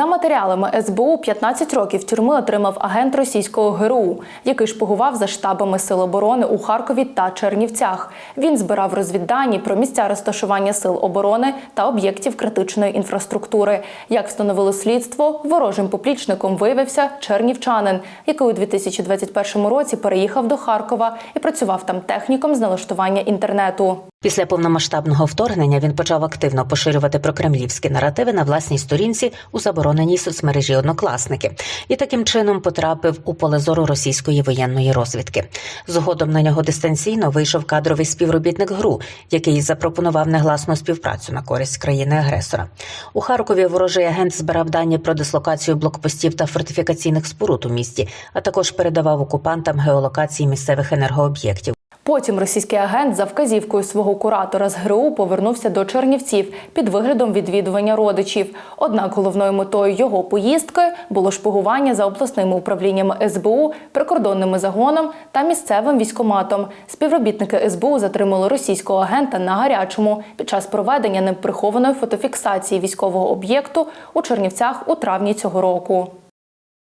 За матеріалами СБУ 15 років тюрми отримав агент російського ГРУ, який шпигував за штабами Сил оборони у Харкові та Чернівцях. Він збирав розвіддані про місця розташування сил оборони та об'єктів критичної інфраструктури. Як встановило слідство, ворожим поплічником виявився чернівчанин, який у 2021 році переїхав до Харкова і працював там техніком з налаштування інтернету. Після повномасштабного вторгнення він почав активно поширювати прокремлівські наративи на власній сторінці у забороненій соцмережі однокласники і таким чином потрапив у поле зору російської воєнної розвідки. Згодом на нього дистанційно вийшов кадровий співробітник ГРУ, який запропонував негласну співпрацю на користь країни-агресора. У Харкові ворожий агент збирав дані про дислокацію блокпостів та фортифікаційних споруд у місті, а також передавав окупантам геолокації місцевих енергооб'єктів. Потім російський агент за вказівкою свого куратора з ГРУ повернувся до Чернівців під виглядом відвідування родичів. Однак головною метою його поїздки було шпигування за обласними управліннями СБУ, прикордонними загоном та місцевим військоматом. Співробітники СБУ затримали російського агента на гарячому під час проведення ним прихованої фотофіксації військового об'єкту у Чернівцях у травні цього року.